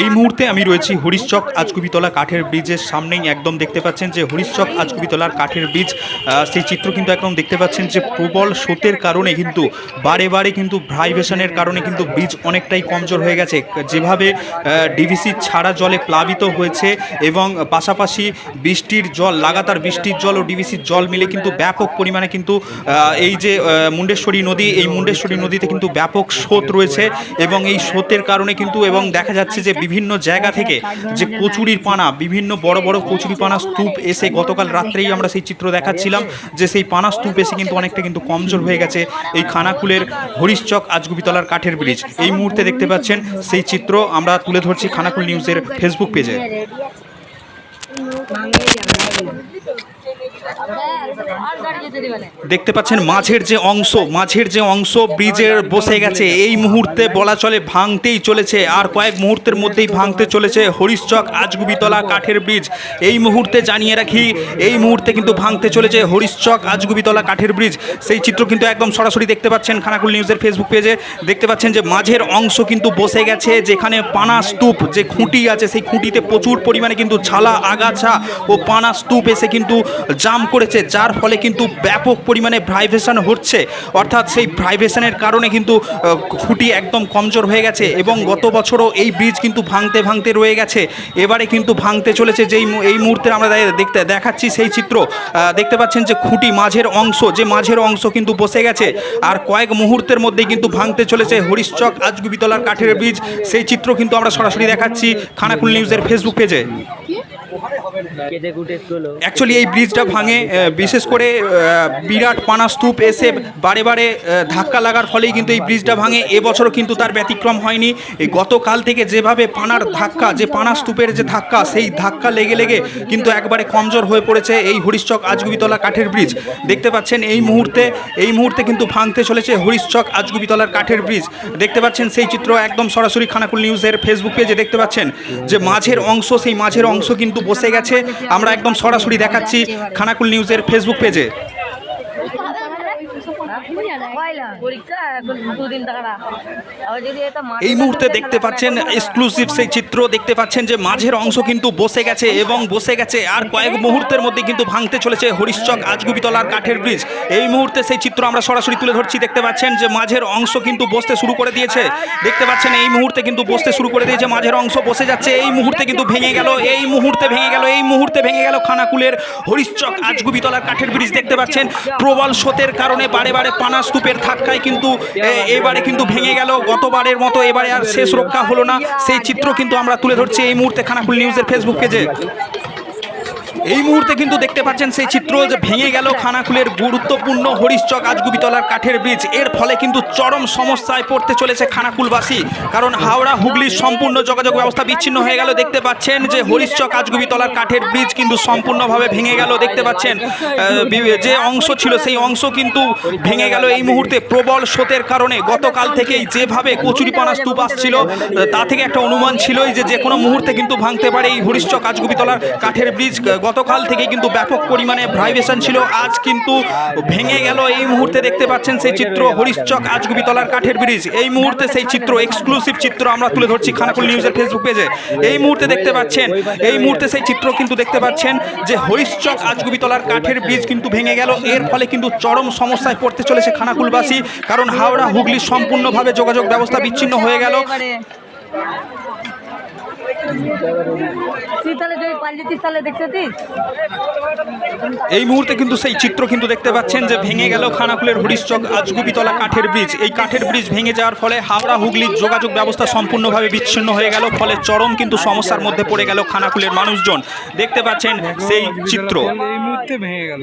এই মুহূর্তে আমি রয়েছি হরিশচক আজকুবিতলা কাঠের ব্রিজের সামনেই। একদম দেখতে পাচ্ছেন যে হরিশচক আজকুবিতলার কাঠের ব্রিজ সেই চিত্র কিন্তু একদম দেখতে পাচ্ছেন যে প্রবল স্রোতের কারণে কিন্তু, বারে বারে কিন্তু ভাইব্রেশনের কারণে কিন্তু ব্রিজ অনেকটাই কমজোর হয়ে গেছে। যেভাবে ডিভিসি ছাড়া জলে প্লাবিত হয়েছে এবং পাশাপাশি বৃষ্টির জল, লাগাতার বৃষ্টির জল ও ডিভিসির জল মিলে কিন্তু ব্যাপক পরিমাণে কিন্তু এই যে মুন্ডেশ্বরী নদী, এই মুন্ডেশ্বরী নদীতে কিন্তু ব্যাপক স্রোত রয়েছে এবং এই স্রোতের কারণে কিন্তু এবং দেখা যাচ্ছে যে বিভিন্ন জায়গা থেকে যে কচুরির পানা বিভিন্ন বড় বড় কচুরি পানা স্তূপ এসে গতকাল রাত্রেই আমরা সেই চিত্র দেখাচ্ছিলাম যে সেই পানা স্তূপ এসে কিন্তু অনেকটা কিন্তু কমজোর হয়ে গেছে এই খানাকুলের হরিশচক আজগুবিতলার কাঠের ব্রিজ। এই মুহূর্তে দেখতে পাচ্ছেন সেই চিত্র আমরা তুলে ধরছি খানাকুল নিউজের ফেসবুক পেজে। দেখতে পাচ্ছেন মাঝের যে অংশ মাঝের যে অংশ ব্রিজের বসে গেছে। এই মুহূর্তে বলা চলে ভাঙতেই চলেছে, আর কয়েক মুহূর্তের মধ্যেই ভাঙতে চলেছে হরিশচক আজগুবিতলা কাঠের ব্রিজ। এই মুহূর্তে জানিয়ে রাখি, এই মুহূর্তে কিন্তু ভাঙতে চলেছে হরিশচক আজগুবিতলা কাঠের ব্রিজ। সেই চিত্র কিন্তু একদম সরাসরি দেখতে পাচ্ছেন খানাকুল নিউজের ফেসবুক পেজে। দেখতে পাচ্ছেন যে মাঝের অংশ কিন্তু বসে গেছে, যেখানে পানা স্তূপ যে খুঁটি আছে, সেই খুঁটিতে প্রচুর পরিমাণে কিন্তু ঝালা আগাছা ও পানা স্তূপ এসে কিন্তু জাম করেছে, যার ফলে কিন্তু ব্যাপক পরিমাণে ভাইব্রেশন হচ্ছে। অর্থাৎ সেই ভাইব্রেশনের কারণে কিন্তু খুঁটি একদম কমজোর হয়ে গেছে এবং গত বছরও এই ব্রিজ কিন্তু ভাঙতে ভাঙতে রয়ে গেছে। এবারে কিন্তু ভাঙতে চলেছে যেই এই মুহূর্তে আমরা দেখতে, দেখাচ্ছি সেই চিত্র। দেখতে পাচ্ছেন যে খুঁটি মাঝের অংশ, যে মাঝের অংশ কিন্তু বসে গেছে। আর কয়েক মুহূর্তের মধ্যেই কিন্তু ভাঙতে চলেছে হরিশ্চক আজগুবিতলার কাঠের ব্রিজ সেই চিত্র কিন্তু আমরা সরাসরি দেখাচ্ছি খানাকুল নিউজের ফেসবুক পেজে অ্যাকচুয়ালি এই ব্রিজটা ভাঙে বিশেষ করে বিরাট পানা স্তূপ এসে বারে বারে ধাক্কা লাগার ফলেই কিন্তু এই ব্রিজটা ভাঙে। এবছরও কিন্তু তার ব্যতিক্রম হয়নি। গতকাল থেকে যেভাবে পানার ধাক্কা, যে পানা স্তূপের যে ধাক্কা, সেই ধাক্কা লেগে লেগে কিন্তু একবারে কমজোর হয়ে পড়েছে এই হরিশচক আজগুবিতলা কাঠের ব্রিজ। দেখতে পাচ্ছেন, এই মুহূর্তে এই মুহূর্তে কিন্তু ভাঙতে চলেছে হরিশচক আজগুবিতলার কাঠের ব্রিজ। দেখতে পাচ্ছেন, সেই চিত্র একদম সরাসরি খানাকুল নিউজের ফেসবুক পেজে দেখতে পাচ্ছেন, যে মাঝের অংশ, সেই মাঝের অংশ কিন্তু বসে গেছে। আমরা একদম সরাসরি দেখাচ্ছি খানাকুল নিউজের ফেসবুক পেজে এই মুহূর্তে দেখতে পাচ্ছেন এক্সক্লুসিভ সেই চিত্র দেখতে পাচ্ছেন যে মাঝের অংশ কিন্তু বসে গেছে এবং বসে গেছে। আর কয়েক মুহূর্তের মধ্যে কিন্তু ভাঙতে চলেছে হরিশচক আজগুবিতলার কাঠের ব্রিজ এই মুহূর্তে সেই চিত্র আমরা সরাসরি তুলে ধরছি। দেখতে পাচ্ছেন যে মাঝের অংশ কিন্তু বসতে শুরু করে দিয়েছে। দেখতে পাচ্ছেন এই মুহূর্তে কিন্তু বসতে শুরু করে দিয়েছে। মাঝের অংশ বসে যাচ্ছে। এই মুহূর্তে কিন্তু ভেঙে গেল এই মুহূর্তে ভেঙে গেল এই মুহূর্তে ভেঙে গেল খানাকুলের হরিশচক আজগুবিতলার কাঠের ব্রিজ দেখতে পাচ্ছেন প্রবল স্রোতের কারণে বারে বারে পানা স্তূপের ধাক্কায় কিন্তু এবারে কিন্তু ভেঙে গেল। গতবারের মতো এবারে আর শেষ রক্ষা হলো না। সেই চিত্র কিন্তু আমরা তুলে ধরছি এই মুহূর্তে খানাকুল নিউজের ফেসবুক পেজে এই মুহূর্তে কিন্তু দেখতে পাচ্ছেন সেই চিত্র যে ভেঙে গেল খানাকুলের গুরুত্বপূর্ণ হরিশচক আজগুবিতলার কাঠের ব্রিজের ফলে কিন্তু চরম সমস্যায় পড়তে চলেছে খানাকুলবাসী, কারণ হাওড়া হুগলির সম্পূর্ণ যোগাযোগ ব্যবস্থা বিচ্ছিন্ন হয়ে গেল। দেখতে পাচ্ছেন যে হরিশচক আজগুবিতলার কাঠের ব্রিজ কিন্তু সম্পূর্ণভাবে ভেঙে গেল। দেখতে পাচ্ছেন যে অংশ ছিল সেই অংশ কিন্তু ভেঙে গেল এই মুহূর্তে প্রবল স্রোতের কারণে। গতকাল থেকেই যেভাবে কচুরিপানা স্তূপ আসছিল তা থেকে একটা অনুমান ছিলই যে যে কোনো মুহূর্তে কিন্তু ভাঙতে পারে এই হরিশচক আজগুবিতলার কাঠের ব্রিজ গতকাল থেকে কিন্তু ব্যাপক পরিমাণে ভাইব্রেশন ছিল। আজ কিন্তু ভেঙে গেল। এই মুহূর্তে দেখতে পাচ্ছেন সেই চিত্র হরিশচক আজগুবিতলার কাঠের ব্রিজ এই মুহূর্তে সেই চিত্র এক্সক্লুসিভ চিত্র আমরা তুলে ধরছি খানাকুল নিউজের ফেসবুক পেজে এই মুহূর্তে দেখতে পাচ্ছেন, এই মুহূর্তে সেই চিত্র কিন্তু দেখতে পাচ্ছেন যে হরিশচক আজগুবিতলার কাঠের ব্রিজ কিন্তু ভেঙে গেল। এর ফলে কিন্তু চরম সমস্যায় পড়তে চলেছে খানাকুলবাসী। কারণ হাওড়া হুগলি সম্পূর্ণভাবে যোগাযোগ ব্যবস্থা বিচ্ছিন্ন হয়ে গেল। এই মুহূর্তে কিন্তু সেই চিত্র কিন্তু দেখতে পাচ্ছেন যে ভেঙে গেল খানাকুলের হরিশচক আজগুবিতলা কাঠের ব্রিজ। এই কাঠের ব্রিজ ভেঙে যাওয়ার ফলে হাওড়া হুগলির যোগাযোগ ব্যবস্থা সম্পূর্ণভাবে বিচ্ছিন্ন হয়ে গেল ফলে চরম কিন্তু সমস্যার মধ্যে পড়ে গেল খানাকুলের মানুষজন। দেখতে পাচ্ছেন সেই চিত্র। এই মুহূর্তে ভেঙে গেল।